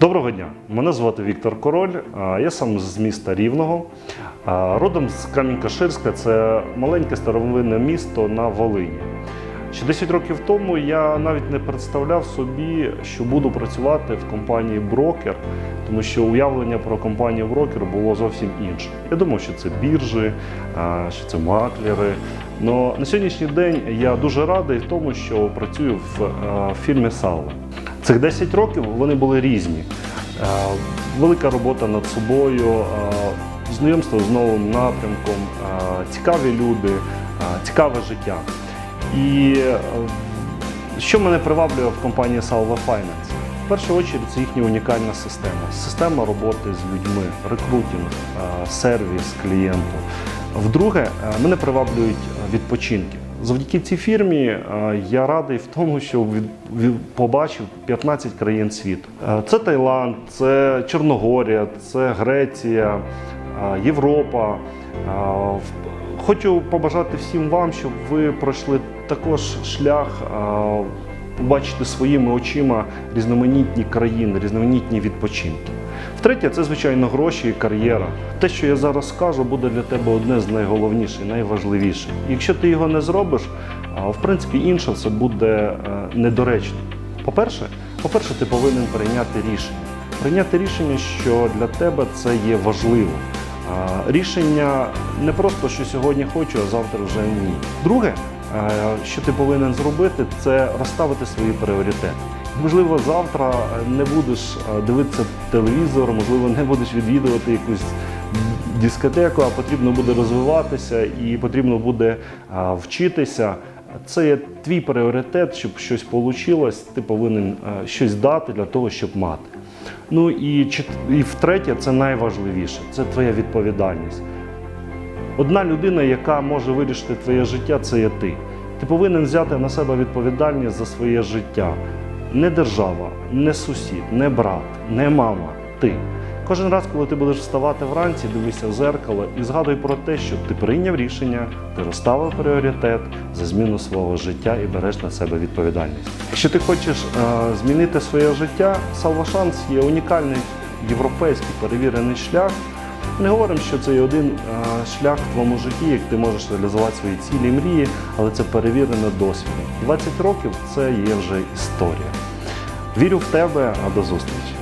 Доброго дня, мене звати Віктор Король. Я сам з міста Рівного. Родом з Камінь-Каширська, це маленьке старовинне місто на Волині. Ще 10 років тому я навіть не представляв собі, що буду працювати в компанії Брокер, тому що уявлення про компанію Брокер було зовсім інше. Я думав, що це біржі, що це маклери. Но на сьогоднішній день я дуже радий тому, що працюю в фірмі Салва. Цих 10 років вони були різні. Е, Велика робота над собою, е, знайомство з новим напрямком, е, цікаві люди, цікаве життя. І що мене приваблює в компанії Salva Finance? В першу чергу це їхня унікальна система. Система роботи з людьми, рекрутинг, сервіс клієнту. Вдруге, мене приваблюють відпочинки. Завдяки цій фірмі е, я радий в тому, що побачив 15 країн світу. Е, Це Таїланд, це Чорногорія, це Греція, е, Європа. Хочу побажати всім вам, щоб ви пройшли також шлях, побачити своїми очима різноманітні країни, різноманітні відпочинки. Втретє, це звичайно гроші і кар'єра. Те, що я зараз скажу, буде для тебе одне з найголовніших, найважливіших. Якщо ти його не зробиш, в принципі, інше це буде е, недоречно. По-перше, по-перше, ти повинен прийняти рішення. Прийняти рішення, що для тебе це є важливо. Рішення не просто, що сьогодні хочу, а завтра вже ні. Друге, е, що ти повинен зробити, це розставити свої пріоритети. Можливо, завтра е, не будеш е, дивитися телевізор, можливо, не будеш відвідувати якусь дискотеку, а потрібно буде розвиватися і потрібно буде вчитися. Це є твій пріоритет, щоб щось вийшло, ти повинен е, щось дати для того, щоб мати. Ну і, і втретє, це найважливіше це твоя відповідальність. Одна людина, яка може вирішити твоє життя, це є ти. Ти повинен взяти на себе відповідальність за своє життя. Не держава, не сусід, не брат, не мама. Ти. Кожен раз, коли ти будеш вставати вранці, дивися в зеркало і згадуй про те, що ти прийняв рішення, ти розставив пріоритет за зміну свого життя і береш на себе відповідальність. Якщо ти хочеш е, змінити своє життя, Салвашанс є унікальний європейський перевірений шлях. Не говоримо, що це є один е, шлях в твоєму житті, як ти можеш реалізувати свої цілі і мрії, але це перевірено досвідом. 20 років це є вже історія. Вірю в тебе, а до зустрічі!